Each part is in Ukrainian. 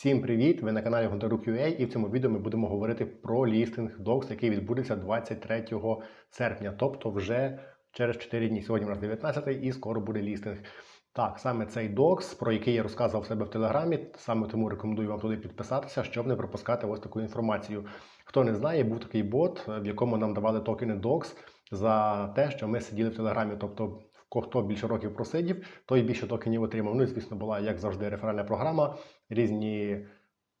Всім привіт! Ви на каналі Гондарук.ua і в цьому відео ми будемо говорити про лістинг DOX, який відбудеться 23 серпня, тобто вже через 4 дні. Сьогодні у нас 19 і скоро буде лістинг. Так, саме цей DOX, про який я розказував себе в Телеграмі, саме тому рекомендую вам туди підписатися, щоб не пропускати ось таку інформацію. Хто не знає, був такий бот, в якому нам давали токени DOX за те, що ми сиділи в Телеграмі. Тобто, хто більше років просидів, той більше токенів отримав. Ну і звісно, була як завжди реферальна програма, різні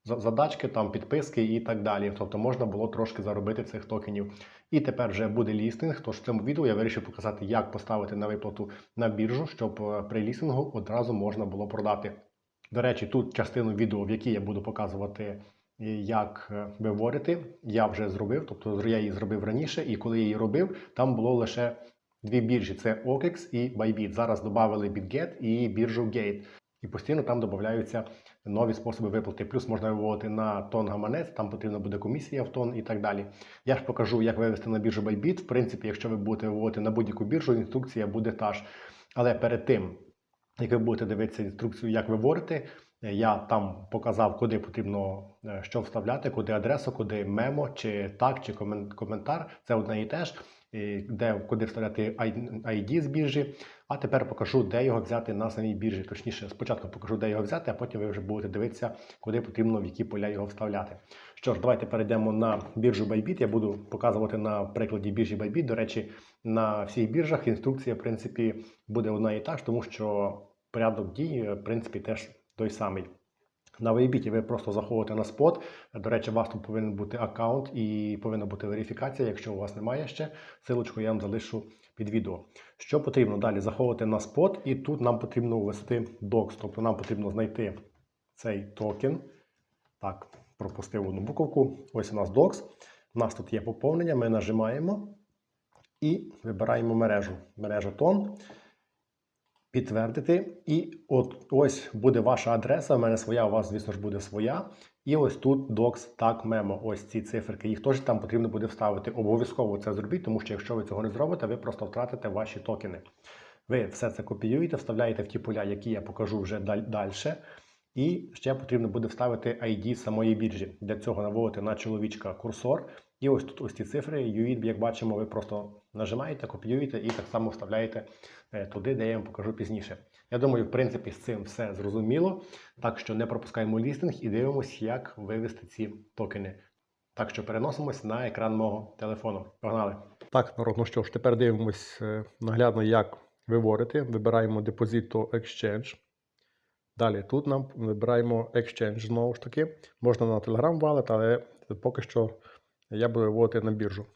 задачки, там підписки і так далі. Тобто можна було трошки заробити цих токенів. І тепер вже буде лістинг. Тож в цьому відео я вирішив показати, як поставити на виплату на біржу, щоб е, при лістингу одразу можна було продати. До речі, тут частину відео, в якій я буду показувати, е, як е, виводити, я вже зробив. Тобто я її зробив раніше, і коли я її робив, там було лише дві біржі: це OKEX і Bybit. Зараз додали BitGet і біржу Gate. І постійно там додаються нові способи виплати. Плюс можна виводити на тон гаманець, там потрібна буде комісія в тон і так далі. Я ж покажу, як вивести на біржу Bybit. В принципі, якщо ви будете виводити на будь-яку біржу, інструкція буде та ж. Але перед тим, як ви будете дивитися інструкцію, як виводити, я там показав, куди потрібно е, що вставляти, куди адресу, куди мемо, чи так, чи комен- коментар. Це одне і те ж, де куди вставляти ID з біржі. А тепер покажу, де його взяти на самій біржі. Точніше, спочатку покажу, де його взяти, а потім ви вже будете дивитися, куди потрібно в які поля його вставляти. Що ж, давайте перейдемо на біржу Bybit. Я буду показувати на прикладі біржі Bybit. До речі, на всіх біржах інструкція, в принципі, буде одна і та ж, тому що порядок дій, в принципі, теж той самий. На Bybit ви просто заходите на спот. До речі, у вас тут повинен бути аккаунт і повинна бути верифікація. Якщо у вас немає ще, силочку я вам залишу під відео. Що потрібно далі? Заходити на спот, і тут нам потрібно ввести DOX, тобто нам потрібно знайти цей токен. Так, пропустив одну буковку. Ось у нас DOX. У нас тут є поповнення, ми нажимаємо і вибираємо мережу. Мережа тон. Підтвердити. І от ось буде ваша адреса. У мене своя, у вас, звісно ж, буде своя. І ось тут docs tag memo. Ось ці циферки. Їх теж там потрібно буде вставити. Обов'язково це зробіть, тому що якщо ви цього не зробите, ви просто втратите ваші токени. Ви все це копіюєте, вставляєте в ті поля, які я покажу вже далі. І ще потрібно буде вставити ID самої біржі. Для цього наводити на чоловічка курсор. І ось тут ось ці цифри, UID, як бачимо, ви просто нажимаєте, копіюєте і так само вставляєте е, туди, де я вам покажу пізніше. Я думаю, в принципі, з цим все зрозуміло. Так що не пропускаємо лістинг і дивимося, як вивести ці токени. Так що переносимось на екран мого телефону. Погнали! Так, народ, ну що ж, тепер дивимось е, наглядно, як виводити. Вибираємо Deposit to Exchange. Далі тут нам вибираємо Exchange знову ж таки. Можна на Telegram Wallet, але поки що я буду виводити на біржу.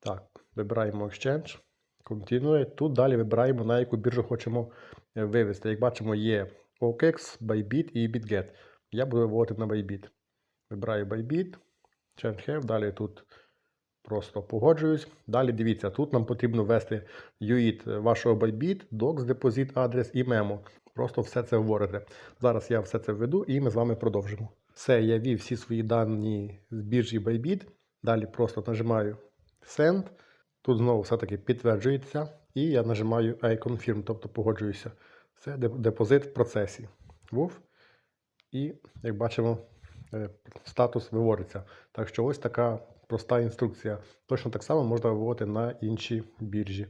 Так, вибираємо Exchange. Continue. Тут далі вибираємо, на яку біржу хочемо е, вивести. Як бачимо, є OKEX, Bybit і BitGet. Я буду виводити на Bybit. Вибираю Bybit, Change Have. Далі тут просто погоджуюсь. Далі дивіться, тут нам потрібно ввести UID вашого Bybit, DOX, депозит, адрес і memo. Просто все це вводите. Зараз я все це введу і ми з вами продовжимо. Все, я ввів всі свої дані з біржі Bybit. Далі просто нажимаю Send. Тут знову все-таки підтверджується. І я нажимаю I confirm, тобто погоджуюся. Це депозит в процесі. Був. І, як бачимо, е, статус виводиться. Так що ось така проста інструкція. Точно так само можна виводити на інші біржі.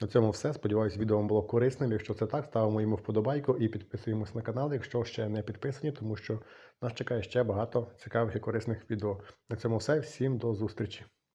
На цьому все. Сподіваюсь, відео вам було корисним. Якщо це так, ставимо йому вподобайку і підписуємось на канал, якщо ще не підписані, тому що нас чекає ще багато цікавих і корисних відео. На цьому все. Всім до зустрічі!